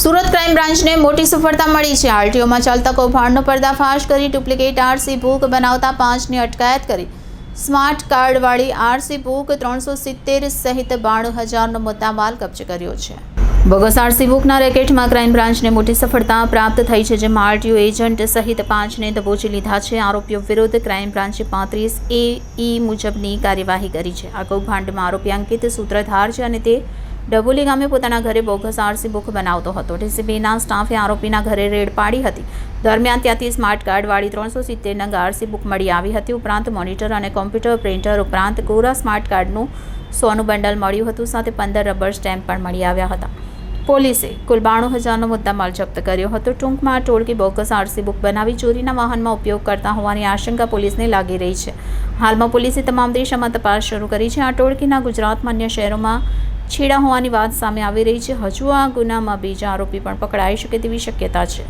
Surat crime બ્રાન્ચને મોટી સફળતા મળી છે. આરટીઓમાં ચાલતા કૌભાંડનો પર્દાફાશ કરી ડુપ્લિકેટ આરસી બુક બનાવતા પાંચની અટકાયત કરી. સ્માર્ટ કાર્ડવાળી આરસી બુક ત્રણસો સિત્તેર સહિત બાણું હજારનો મુદ્દામાલ કબજે કર્યો છે. બોગસ આરસી બુકના રેકેટમાં ક્રાઇમ બ્રાન્ચને મોટી સફળતા પ્રાપ્ત થઈ છે, જેમાં આરટીઓ એજન્ટ સહિત પાંચને દબોચી લીધા છે. આરોપીઓ વિરુદ્ધ ક્રાઇમ બ્રાન્ચે પાંત્રીસ એ ઈ મુજબની કાર્યવાહી કરી છે. આ કૌભાંડમાં આરોપી અંકિત સૂત્રધાર છે અને તે ડભોલી ગામે પોતાના ઘરે બોગસ આરસી બુક બનાવતો હતો. ડીસીબીના સ્ટાફે આરોપીના ઘરે રેડ પાડી હતી. દરમિયાન ત્યાંથી સ્માર્ટ કાર્ડવાળી ત્રણસો સિત્તેર નંગ આરસી બુક મળી આવી હતી. ઉપરાંત મોનિટર અને કોમ્પ્યુટર પ્રિન્ટર ઉપરાંત કોરા સ્માર્ટ કાર્ડનું સોનું બંડલ મળ્યું હતું. સાથે પંદર રબર સ્ટેમ્પ પણ મળી આવ્યા હતા. પોલીસે કુલ બાણું હજારનો મુદ્દામાલ જપ્ત કર્યો હતો. ટૂંકમાં ટોળકી બોગસ આરસી બુક બનાવી ચોરીના વાહનમાં ઉપયોગ કરતા હોવાની આશંકા પોલીસને લાગી રહી છે. હાલમાં પોલીસે તમામ દિશામાં તપાસ શરૂ કરી છે. આ ટોળકીના ગુજરાતમાં અન્ય શહેરોમાં છેડા હોવાની વાત સામે આવી રહી છે. હજુ આ ગુનામાં બીજા આરોપી પણ પકડાઈ શકે તેવી શક્યતા છે.